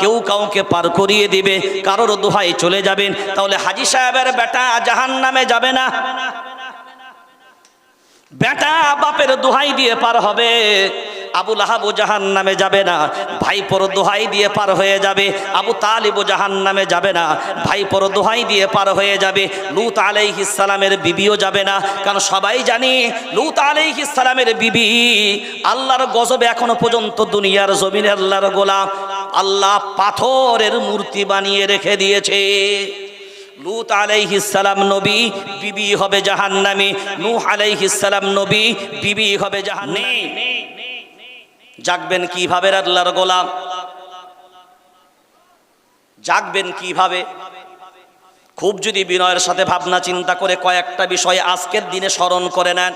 কেউ কাউকে পার করিয়ে দিবে, কারোর দোহাই চলে যাবেন, তাহলে হাজি সাহেবের বেটা জাহান নামে যাবে না। বেটা বাপের দোহাই দিয়ে পার হবে আবুল আহাবু জাহান নামে যাবে না, ভাইপোর দোহাই দিয়ে পার হয়ে যাবে, আবু তালিবু জাহান নামে যাবে না, ভাইপোর দোহাই দিয়ে পার হয়ে যাবে, লুত সালামের বিবিও যাবে না, কারণ সবাই জানি লুত সালামের বিবি আল্লাহর গজবে এখনও পর্যন্ত দুনিয়ার জমিনে আল্লাহর গোলাম। আল্লাহ পাথরের মূর্তি বানিয়ে রেখে দিয়েছে। লুত আলাইহিস সালাম নবী, বিবি হবে জাহান্নামী। নূহ আলাইহিস সালাম নবী, বিবি হবে জাহান্নামী। জাগবেন কীভাবে আল্লাহর গোলাম? জাগবেন কীভাবে? খুব যদি বিনয়ের সাথে ভাবনা চিন্তা করে কয়েকটা বিষয় আজকের দিনে স্মরণ করে নেন।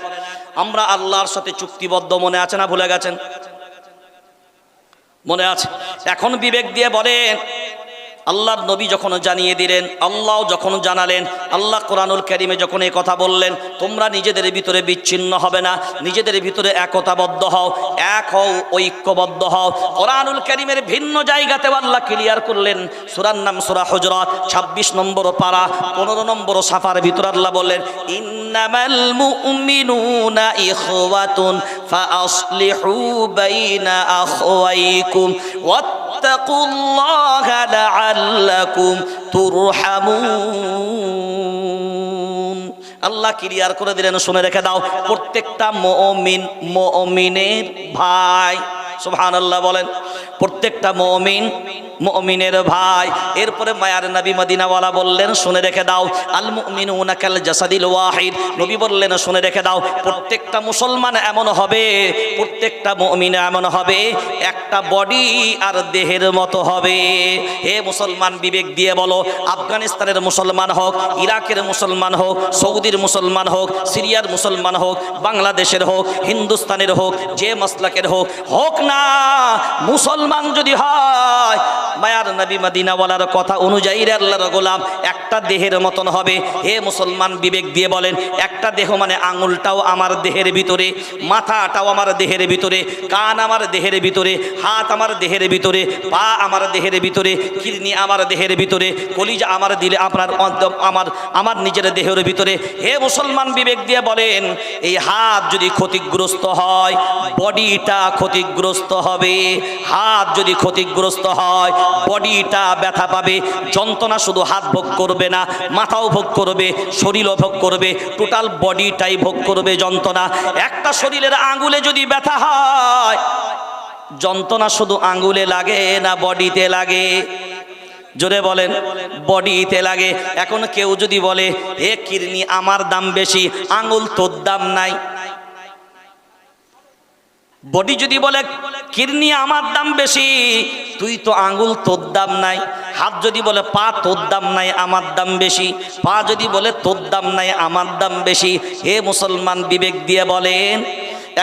আমরা আল্লাহর সাথে চুক্তিবদ্ধ মনে আছে না ভুলে গেছেন? মনে আছে? এখন বিবেক দিয়ে বলেন আল্লাহর নবী যখন জানিয়ে দিলেন আল্লাহ যখন জানালেন, আল্লাহ কোরআনুল ক্যারিমে যখন এই কথা বললেন, তোমরা নিজেদের ভিতরে বিচ্ছিন্ন হবে না, নিজেদের ভিতরে একতাবদ্ধ হও, এক হও, ঐক্যবদ্ধ হও। কোরআনুল ক্যারিমের ভিন্ন জায়গাতে আল্লাহ ক্লিয়ার করলেন, সুরার নাম সুরা হজরত, ছাব্বিশ নম্বর পাড়া পনেরো নম্বর সাফার ভিতরে আল্লাহ বললেন, ইন্নামাল واتقوا الله لعلكم ترحمون আল্লাহ ক্লিয়ার করে দিলেন শুনে রেখে দাও প্রত্যেকটা মমিন মমিনের ভাই সুবহান আল্লাহ বলেন প্রত্যেকটা মমিন মমিনের ভাই। এরপরে মায়ার নবী মদিনাওয়ালা বললেন, শুনে রেখে দাও আল মুমিনুনা কাল জাসাদিল ওয়াহিদ। নবী বললেন, শুনে রেখে দাও, প্রত্যেকটা মুসলমান এমন হবে, প্রত্যেকটা মমিন এমন হবে, একটা বডি আর দেহের মতো হবে। হে মুসলমান, বিবেক দিয়ে বলো, আফগানিস্তানের মুসলমান হোক, ইরাকের মুসলমান হোক, সৌদির মুসলমান হোক, সিরিয়ার মুসলমান হোক, বাংলাদেশের হোক, হিন্দুস্তানের হোক, যে মাসলাকের হোক হোক না, মুসলমান যদি হয় মায়ার নবী মদিনাওয়ালার কথা অনুযায়ী আল্লাহর গোলাম, একটা দেহের মতন হবে। হে মুসলমান, বিবেক দিয়ে বলেন, একটা দেহ মানে আঙুলটাও আমার দেহের ভিতরে, মাথাটাও আমার দেহের ভিতরে, কান আমার দেহের ভিতরে, হাত আমার দেহের ভিতরে, পা আমার দেহের ভিতরে, কিডনি আমার দেহের ভিতরে, কলিজা আমার দিলে আপনার আমার আমার নিজের দেহের ভিতরে। হে মুসলমান, বিবেক দিয়ে বলেন, এই হাত যদি ক্ষতিগ্রস্ত হয়, বডিটা ক্ষতিগ্রস্ত হবে। হাত যদি ক্ষতিগ্রস্ত হয় বডিটা ব্যথা পাবে, যন্ত্রণা শুধু হাত ভোগ করবে না, মাথাও ভোগ করবে, শরীরও ভোগ করবে টোটাল বডিটাই ভোগ করবে যন্ত্রণা। একটা শরীরের আঙ্গুলে যদি ব্যথা হয়, যন্ত্রণা শুধু আঙ্গুলে লাগে না বডিতে লাগে। জোরে বলেন, বডিতে লাগে। এখন কেউ যদি বলে, হে কিরনি আমার দাম বেশি, আঙুল তোর দাম নাই। বডি যদি বলে কিডনি আমার দাম বেশি। তুই তো আঙ্গুল তোর দাম নাই। হাত যদি বলে, পা, তোর দাম নাই, আমার দাম বেশি। পা যদি বলে, তোর দাম নাই, আমার দাম বেশি। হে মুসলমান, বিবেক দিয়ে বলেন।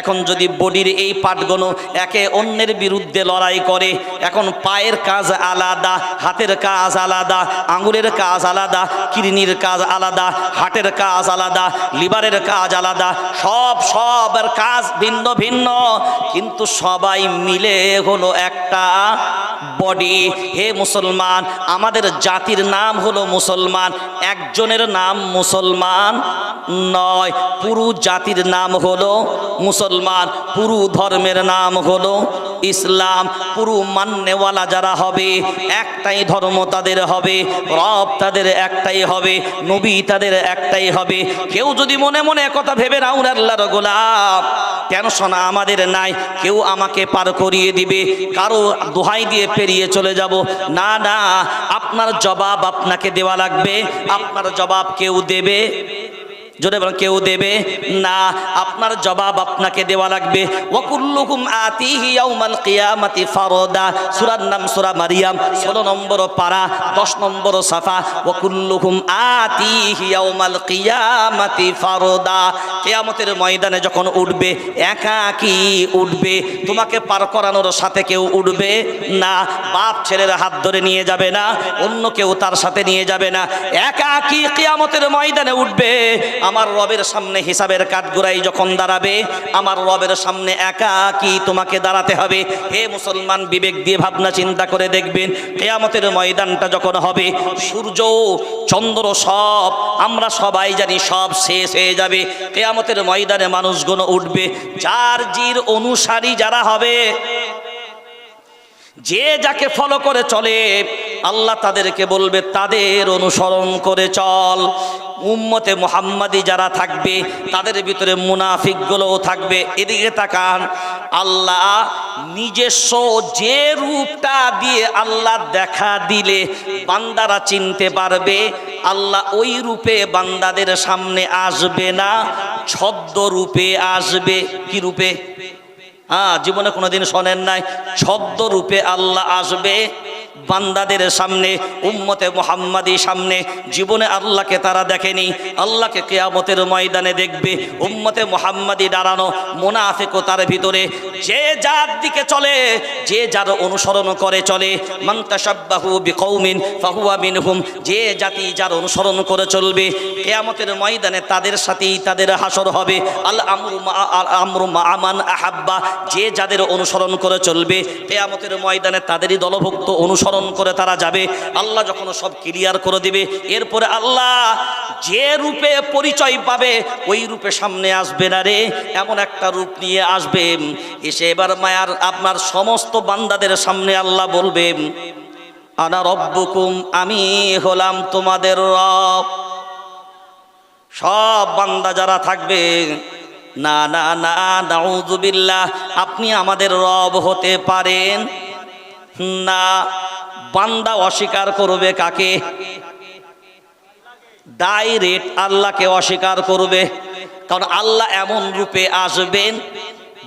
এখন যদি বডির এই পাটগুলো একে অন্যের বিরুদ্ধে লড়াই করে, এখন পায়ের কাজ আলাদা, হাতের কাজ আলাদা আঙুলের কাজ আলাদা, কিডনির কাজ আলাদা, হার্টের কাজ আলাদা, লিভারের কাজ আলাদা, সব সবার কাজ ভিন্ন ভিন্ন। কিন্তু সবাই মিলে হলো একটা বডি। হে মুসলমান, আমাদের জাতির নাম হলো মুসলমান, একজনের নাম মুসলমান নয়, পুরো জাতির নাম হলো মুসলমান পুরু ধর্মের নাম হলো ইসলাম। পুরো মান্যওয়ালা যারা হবে, একটাই ধর্ম তাদের হবে, রব তাদের একটাই হবে, নবী তাদের একটাই হবে। কেউ যদি মনে মনে কথা ভেবে রাউন আল্লাহর গোলাপ, টেনশন আমাদের নাই, কেউ আমাকে পার করিয়ে দিবে, কারও দোহাই দিয়ে পেরিয়ে চলে যাব। না না, আপনার জবাব আপনাকে দেওয়া লাগবে, আপনার জবাব কেউ দেবে। জোরে বলেন, কেউ দেবে? না, আপনার জবাব আপনাকে দেওয়া লাগবে। ওয়াকুল্লুকুম আতিহি ইয়াউমাল কিয়ামাতি ফারদা। সূরার নাম সূরা মারিয়াম 16 নম্বর পারা 10 নম্বর সাফা। ওয়াকুল্লুকুম আতিহি ইয়াউমাল কিয়ামাতি ফারদা। কিয়ামতের ময়দানে যখন উঠবে, একাকী উঠবে। তোমাকে পার করানোর সাথে কেউ উঠবে না। বাপ ছেলের হাত ধরে নিয়ে যাবে না, অন্য কেউ তার সাথে নিয়ে যাবে না। একাকী কিয়ামতের ময়দানে উঠবে। আমার রবের সামনে হিসাবের কাঠগোড়াই যখন দাঁড়াবে, আমার রবের সামনে একা কি তোমাকে দাঁড়াতে হবে? হে মুসলমান, বিবেক দিয়ে ভাবনা চিন্তা করে দেখবেন, কেয়ামতের ময়দানটা যখন হবে, সূর্য, চন্দ্র সব, আমরা সবাই জানি সব শেষ হয়ে যাবে। কেয়ামতের ময়দানে মানুষগুলো উঠবে, যার জির অনুসারী যারা হবে, যে যাকে ফলো করে চলে, আল্লাহ তাদেরকে বলবে, তাদের অনুসরণ করে চল। উম্মতে মোহাম্মদী যারা থাকবে, তাদের ভিতরে মুনাফিকগুলোও থাকবে। এদিকে তাকান, আল্লাহ নিজস্ব যে রূপটা দিয়ে আল্লাহ দেখা দিলে বান্দারা চিনতে পারবে, আল্লাহ ওই রূপে বান্দাদের সামনে আসবে না, ছদ্ম রূপে আসবে। কি রূপে? হ্যাঁ জীবনে কোনোদিন শোনেন নাই, ছদ্ম রূপে আল্লাহ আসবে। বান্দাদের সামনে, উম্মতে মোহাম্মদী সামনে, জীবনে আল্লাহকে তারা দেখেনি। আল্লাহকে কেয়ামতের ময়দানে দেখবে। উম্মতে মোহাম্মদী দাঁড়ানো মোনাফেকও তার ভিতরে। যে যার দিকে চলে, যে যার অনুসরণ করে চলে। মন্তাসাব্বাহু বিকৌমিন ফাহুয়া মিনহুম, যে জাতি যার অনুসরণ করে চলবে, কেয়ামতের ময়দানে তাদের সাথেই তাদের হাসর হবে। আল আমরু মা, আল আমরু মা আমান আহাব্বা, যে যাদের অনুসরণ করে চলবে, কেয়ামতের ময়দানে তাদেরই দলভুক্ত অনুসরণ করে তারা যাবে। আল্লাহ যখন সব ক্লিয়ার করে দিবে, এরপরে আল্লাহ যে রূপে পরিচয় পাবে, ওই রূপে সামনে আসবে না রে। এমন একটা রূপ নিয়ে আসবে। এসে এবার মায়ার, আপনার সমস্ত বান্দাদের সামনে আল্লাহ বলবে, আনা রব্বুকুম, আমি হলাম তোমাদের রব। সব বান্দা যারা থাকবে, না না না নাউজুবিল্লাহ আপনি আমাদের রব হতে পারেন। না বান্দা অস্বীকার করবে কাকে? ডাইরেক্ট আল্লাহকে অস্বীকার করবে। কারণ আল্লাহ এমন রূপে আসবেন,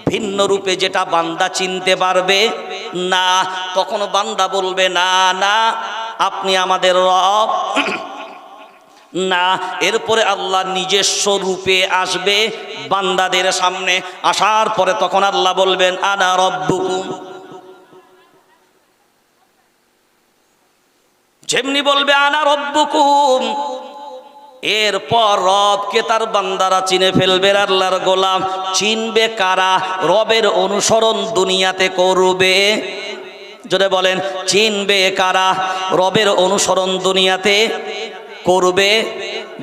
ভিন্ন রূপে যেটা বান্দা চিনতে পারবে। না, তখন বান্দা বলবে, না না, আপনি আমাদের রব। না, এরপরে আল্লাহ নিজস্ব রূপে আসবে বান্দাদের সামনে। আসার পরে তখন আল্লাহ বলবেন, আনা রব্বুকুম। যেমনি বলবে, আনা রব্বুকুম। এরপর রবকে তার বান্দারা চিনে ফেলবে, আল্লাহর গোলাম চিনবে কারা? রবের অনুসরণ দুনিয়াতে করবে। যদি বলেন, চিনবে কারা? রবের অনুসরণ দুনিয়াতে করবে।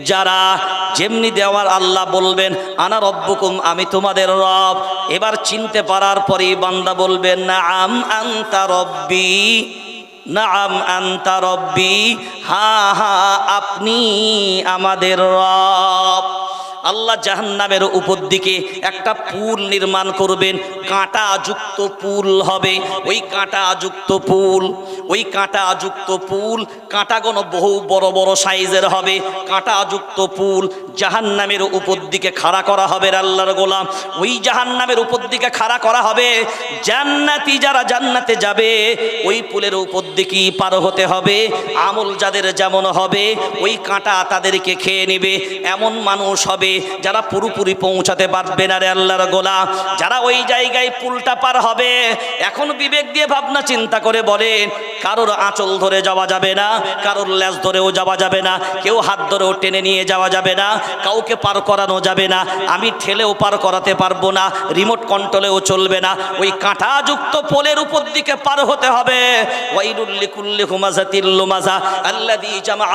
যারা যেমনি দেওয়ার আল্লাহ বলবেন, আনা রব্বুকুম, আমি তোমাদের রব। এবার চিনতে পারার পরেই বান্দা বলবেন না আম আন্তা রব্বি। নাম আন্তা রব্বি হা হা আপনি আমাদের রব। আল্লাহ জাহান্নামের উপর দিকে একটা পুল নির্মাণ করবেন কাঁটা যুক্ত পুল হবে। ওই কাঁটা যুক্ত পুল, ওই কাঁটা যুক্ত পুল কাঁটাগুলো বহু বড় বড় সাইজের হবে। কাঁটা যুক্ত পুল জাহান্নামের উপর দিকে খাড়া করা হবে আল্লাহর গোলাম। ওই জাহান্নামের উপর দিকে খাড়া করা হবে। জান্নাতি যারা জান্নাতে যাবে, ওই পুলের উপর দিকেই পার হতে হবে। আমল যাদের যেমন হবে, ওই কাঁটা তাদেরকে খেয়ে নেবে। এমন মানুষ হবে যারা পুরোপুরি পৌঁছাতে পারবে না রে আল্লাহর গোলা যারা ওই জায়গায় পুলটা পার হবে, এখন বিবেক দিয়ে ভাবনা চিন্তা করে বলেন কারোর আঁচল ধরে যাওয়া যাবে না, কারোর ল্যাস ধরেও যাওয়া যাবে না, কেউ হাত ধরেও টেনে নিয়ে যাওয়া যাবে না, কাউকে পার করানো যাবে না, আমি ঠেলেও পার করাতে পারব না রিমোট কন্ট্রোলেও চলবে না, ওই কাঁটাযুক্ত পোলের উপর দিকে পার হতে হবে। আল্লাযী জামা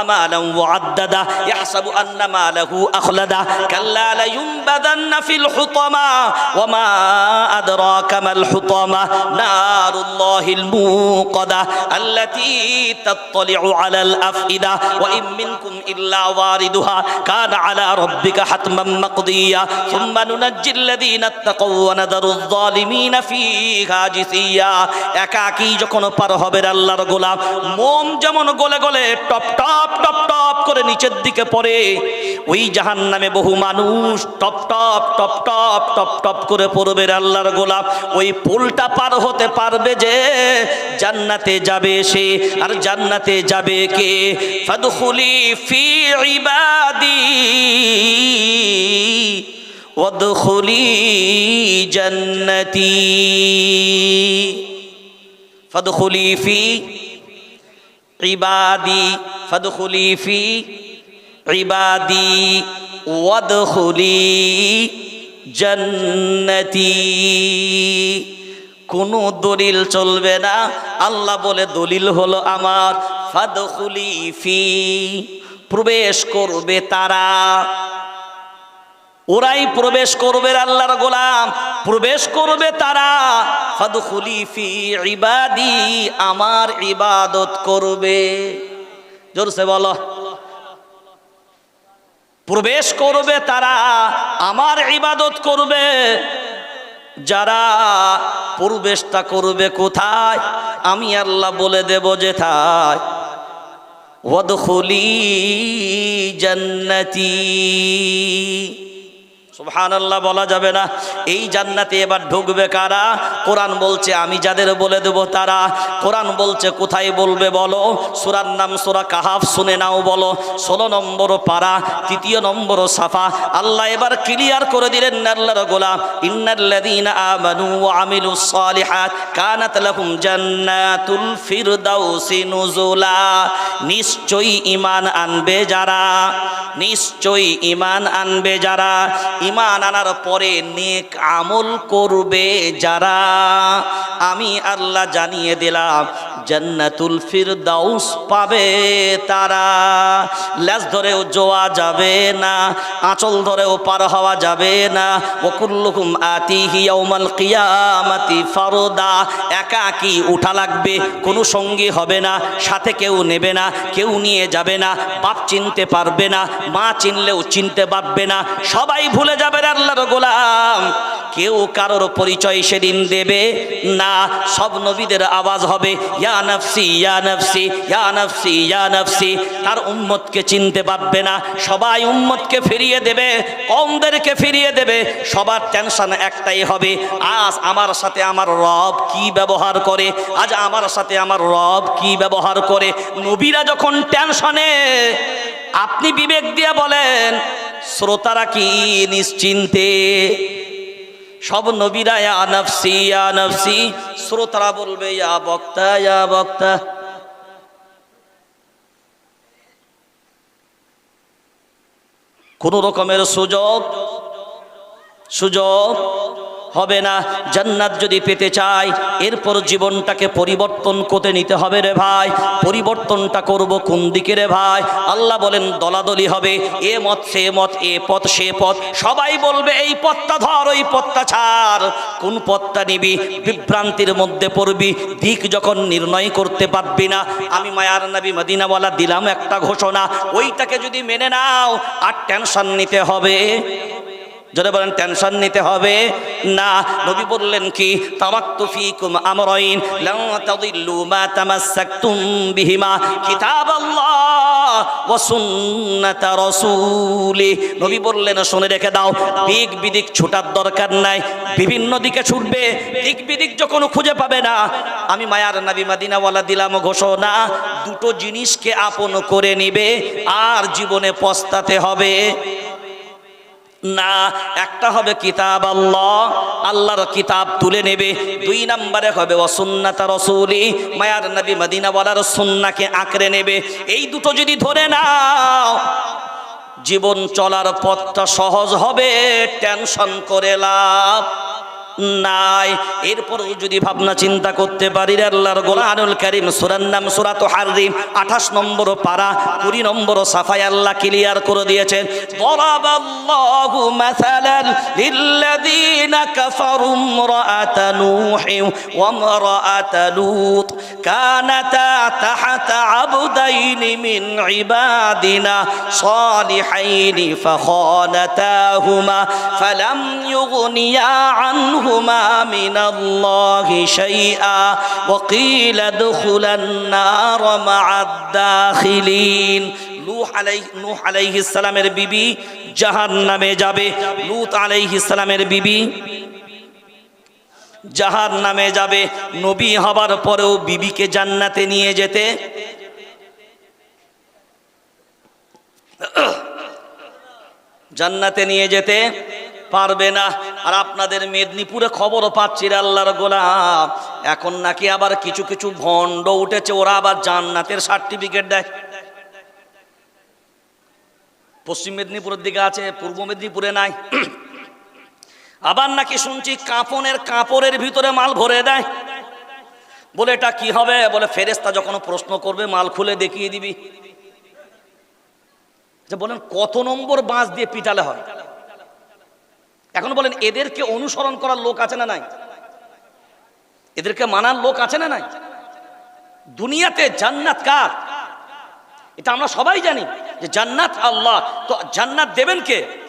একাকী যখন পার হবে আল্লাহর গোলাম, মোম যেমন গলে গলে টপ টপ টপ টপ করে নিচের দিকে পড়ে, ওই জাহান্নামে বহু মানুষ টপ টপ টপ টপ টপ টপ করে পড়বে আল্লাহর গোলাপ ওই পুলটা পার হতে পারবে যে জান্নাতে যাবে সে। আর জান্নাতে যাবে কে? ফাদখুলি ফি ইবাদি। ওয়াদখুলি জান্নতি। ফাদখুলি ফি ইবাদি। ফাদখুলি ফি ইবাদি। ওয়াদখুলি জান্নাতি। কোনো দলিল চলবে না। আল্লাহ বলে, দলিল হলো আমার, ফাদখুলি ফি, প্রবেশ করবে তারা। ওরাই প্রবেশ করবে আল্লাহর গোলাম, প্রবেশ করবে তারা। ফি ইবাদি, আমার ইবাদত করবে। জোরসে বলো। প্রবেশ করবে তারা, আমার ইবাদত করবে। যারা প্রবেশটা করবে কোথায়? আমি আল্লাহ বলে দেব যেথায় ওয়াদখুলি জান্নাতি। সুবহানাল্লাহ বলা যাবে না। এই জান্নাতে এবার ঢুকবে কারা? কোরআন বলছে, আমি যাদের বলে দেব তারা। কোরআন বলছে, কোথায় বলবে বলো? সুরার নাম সুরা কাহাফ, শুনে নাও বলো। ষোলো নম্বর পারা, তৃতীয় নম্বর সাফা। আল্লাহ এবার ক্লিয়ার করে দিলেন আল্লাহর গোলাম। ইন্নাল্লাযীনা আমানু ওয়া আমিলুস সালিহাত কানাত লাহুম জান্নাতুল ফিরদাউসি নুজুলা। নিশ্চয়ই ঈমান আনবে যারা। নিশ্চয়ই ঈমান আনবে যারা। ঈমান আনার পরে নেক আমল করবে যারা? আমি আল্লাহ জানিয়ে দিলাম জান্নাতুল ফিরদাউস পাবে তারা। লেজ ধরেও জোয়া যাবে না, আঁচল ধরেও পার হওয়া যাবে না। ওকুল্লুকুম আতিহি ইয়াউমাল কিয়ামাতি ফারদা। একাকি উঠা লাগবে, কোনো সঙ্গী হবে না, সাথে কেউ নেবে না, কেউ নিয়ে যাবে না, বাপ চিনতে পারবে না, মা চিনলেও চিনতে পারবে না। সবাই ভুলে যাবে আল্লাহর গোলাম। কেউ কারোর পরিচয় সেদিন দেবে না। সব নবীদের আওয়াজ হবে, ইয়া নফসি ইয়া নফসি ইয়া নফসি ইয়া নফসি। তার উম্মতকে চিনতে পারবে না। সবাই উম্মতকে ফিরিয়ে দেবে কমদেরকে ফিরিয়ে দেবে। সবার টেনশন একটাই হবে, আজ আমার সাথে আমার রব কি ব্যবহার করে? আজ আমার সাথে আমার রব কি ব্যবহার করে? নবীরা যখন টেনশনে আপনি বিবেক দিয়ে বলেন, শ্রোতারা কি নিশ্চিন্তে? সব নবীরা, ইয়া নফসি ইয়া নফসি শ্রোতারা বলবে, ইয়া বক্তা ইয়া বক্তা কোন রকমের সুযোগ সুযোগ হবে না। জান্নাত যদি পেতে চাই, এরপর জীবনটাকে পরিবর্তন করতে নিতে হবে রে ভাই। পরিবর্তনটা করব কোন দিকে রে ভাই? আল্লাহ বলেন, দলাদলি হবে। এ মত, সে মত, এ পথ, সে পথ। সবাই বলবে, এই পথটা ধর, ওই পথটা ছাড়। কোন পথটা নিবি? বিভ্রান্তির মধ্যে পড়বি। দিক যখন নির্ণয় করতে পারবি না, আমি মায়ার নবী মদিনাওয়ালা দিলাম একটা ঘোষণা। ওইটাকে যদি মেনে নাও, আর টেনশন নিতে হবে। যদি বলেন টেনশন নিতে হবে না। নবী বললেন কি? তামাক্তু ফিকুম আমরাইন লা তাদিল্লু মা তামাসসাকতুম বিহিমা। কিতাবাল্লাহ ওয়া সুন্নাত রাসূলি। নবী বললেন, শুনে রেখে দাও, দিক বিদিক ছুটার দরকার নাই, বিভিন্ন দিকে ছুটবে, দিক বিদিক যখন খুঁজে পাবে না। আমি মায়ার নবী মদিনাওয়ালা দিলাম ঘোষণা, দুটো জিনিসকে আপন করে নিবে, আর জীবনে পস্তাতে হবে। না, একটা হবে কিতাব আল্লাহ, আল্লাহর কিতাব তুলে নেবে। দুই নম্বরে হবে অসুন্নাতা রসুলি, মায়ার নবী মদিনাওয়ালার সুন্নাকে আঁকড়ে নেবে। এই দুটো যদি ধরে নাও, জীবন চলার পথটা সহজ হবে, টেনশন করে লাভ। নাই। এরপরেও যদি ভাবনা চিন্তা করতে পারি আল্লাহর গোলানুল করিম, সুরার নাম সুরাত হারিম আঠাশ নম্বর পারা, কুড়ি নম্বর সাফাই আল্লাহ ক্লিয়ার করে দিয়েছেন মাসালান লিল্লাযীনা কাফারু ইমরাআতা নূহ ওয়া ইমরাআতা লূত কানাতা তাহতা আবদাইন মিন ইবাদিনা صالحين فخانتاهما فلم يغنيا عنهما من الله شيئا وقيل ادخلا النار مع الداخلين লুহ আলাই নূহ আলাইহিস সালামের বিবি জাহান্নামে যাবে লূত আলাইহিস সালামের বিবি জাহার নামে যাবে। নবী হবার পরেও বিবিকে জান্নাতে নিয়ে যেতে। জান্নাতে নিয়ে যেতে পারবে না। আর আপনাদের মেদিনীপুরে খবরও পাচ্ছি রে আল্লাহর গোলাম। এখন নাকি আবার কিছু কিছু ভণ্ড উঠেছে, ওরা আবার জান্নাতের সার্টিফিকেট দেয়। পশ্চিম মেদিনীপুরের দিকে আছে, পূর্ব মেদিনীপুরে নাই। আবার নাকি শুনছি কাপনের কাপড়ের ভিতরে মাল ভরে দেয়? বলে, এটা কি হবে? বলে ফেরেস্তা যখন প্রশ্ন করবে, মাল খুলে দেখিয়ে দিবি। বলেন, কত নম্বর বাঁশ দিয়ে পিটালে হয়? এখন বলেন, এদেরকে অনুসরণ করার লোক আছে না নাই? এদেরকে মানার লোক আছে না নাই? দুনিয়াতে জান্নাত কার? এটা আমরা সবাই জানি যে জান্নাত আল্লাহ। তো জান্নাত দেবেন কে?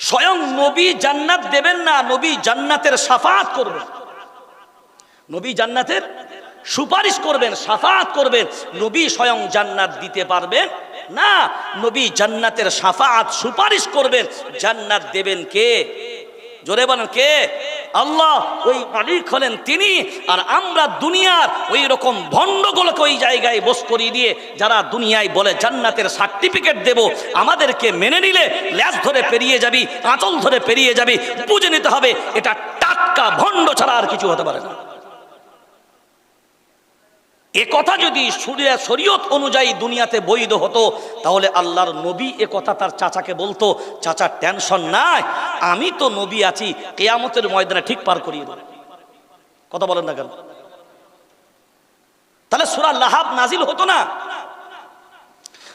স্বয়ং নবী জান্নাত দেবেন না, নবী জান্নাতের সাফাত করবেন। নবী জান্নাতের সুপারিশ করবেন, সাফাত করবেন, নবী স্বয়ং জান্নাত দিতে পারবেন না, নবী জান্নাতের সাফাত সুপারিশ করবেন, জান্নাত দেবেন কে? জোরে বলেন কে? আল্লাহ ওই মালিক হলেন তিনি, আর আমরা দুনিয়ার ওই রকম ভণ্ডগুলোকে ওই জায়গায় বস করিয়ে দিয়ে যারা দুনিয়ায় বলে জান্নাতের সার্টিফিকেট দেব, আমাদেরকে মেনে নিলে ল্যাস ধরে পেরিয়ে যাবি, আঁচল ধরে পেরিয়ে যাবি, বুঝে নিতে হবে, এটা টাটকা ভণ্ড ছাড়া আর কিছু হতে পারে না। এ কথা যদি সুরিয়া শরীয়ত অনুযায়ী দুনিয়াতে বৈধ হতো, তাহলে আল্লাহর নবী এ কথা তার চাচাকে বলতো চাচার টেনশন নাই, আমি তো নবী আছি, কেয়ামতের ময়দানে ঠিক পার করিয়ে দেব। কথা বলেন না কেন? তাহলে সুরা লাহাব নাজিল হতো না?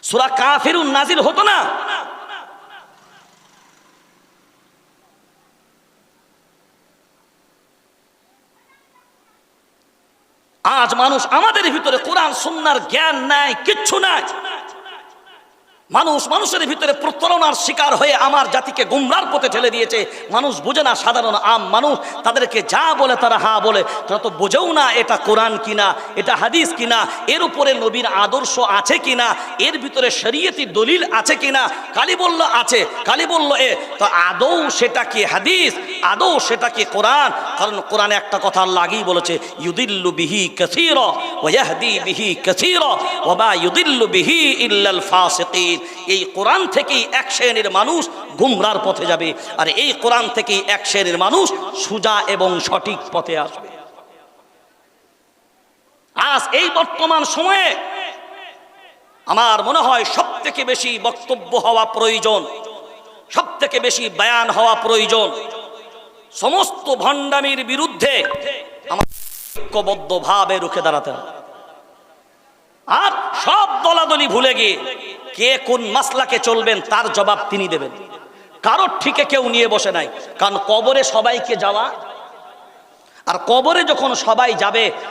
সুরা কাফিরুন নাজিল হতো না? আজ মানুষ আমাদের ভিতরে কোরআন সুন্নার জ্ঞান নাই কিচ্ছু নাই। মানুষ মানুষের ভিতরে প্রতারণার শিকার হয়ে আমার জাতিকে গুমরার পথে ঠেলে দিয়েছে। মানুষ বোঝে না, সাধারণ আম মানুষ, তাদেরকে যা বলে তারা হা বলে। তারা তো বোঝেও না এটা কোরআন কিনা, এটা হাদিস কিনা, এর উপরে নবীর আদর্শ আছে কিনা, এর ভিতরে শরীয়তি দলিল আছে কিনা, কালি বলল আছে, কালি বলল এ। তো আদৌ সেটা কি হাদিস? আদৌ সেটা কি কোরআন? কারণ কোরআনে একটা কথা আগেই বলেছে, ইউদিল্লু বিহি কাসীর ওয়া ইয়াহদি বিহি কাসীর মা ইউদিল্লু বিহি ইল্লাল ফাসিকিন। এই কোরআন থেকেই এক শ্রেণির মানুষ গুমরার পথে যাবে। আর এই কোরআন থেকেই এক শ্রেণির মানুষ সুজা এবং সঠিক পথে আসবে। আজ এই বর্তমান সময়ে আমার মনে হয় সব থেকে বেশি বক্তব্য হওয়া প্রয়োজন সব থেকে বেশি বয়ান হওয়া প্রয়োজন। সমস্ত ভণ্ডামির বিরুদ্ধে আমার ঐক্যবদ্ধ ভাবে রুখে দাঁড়াতে হবে। আর সব দলাদলি ভুলে গিয়ে কে কোন মাসলাকে চলবেন তার জবাব তিনি দেবেন। কারোর ঠিকে কেউ নিয়ে বসে নাই। কারণ কবরে সবাইকে যাওয়া আর কবরে যখন সবাই যাবে